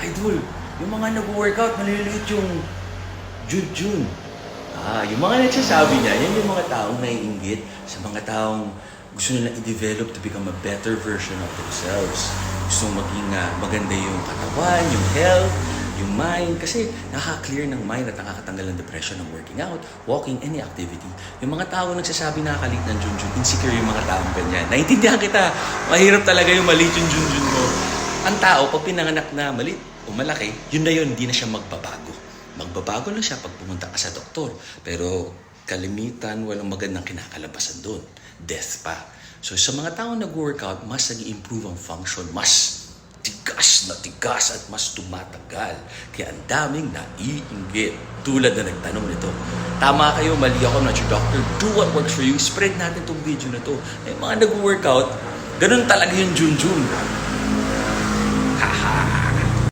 Idol, yung mga nag-workout, maliliit yung Jun-Jun. Ah, yung mga nagsasabi niya, yan yung mga taong naiinggit sa mga taong gusto nila i-develop to become a better version of themselves. Gusto maging ah, maganda yung katawan, yung health, yung mind. Kasi nakaka-clear ng mind at nakakatanggal ng depression ng working out, walking, any activity. Yung mga tao nagsasabi nakakalit ng Junjun, insecure yung mga taong ganyan. Naintindihan kita, mahirap talaga yung maliit yung Junjun. Ang tao, pag pinanganak na maliit o malaki, yun na yun, hindi na siya magbabago. Magbabago lang siya pag pumunta ka sa doktor. Pero kalimitan, walang magandang kinakalabasan doon. Death pa. So sa mga taong nag-workout, mas nag improve ang function, mas tigas na tigas at mas tumatagal. Kaya ang daming naiinggit. Tulad na nagtanong nito. Tama kayo, mali ako, not your doctor. Do what works for you. Spread natin tong video na to. May mga nag-workout, ganun talaga yung Junjun.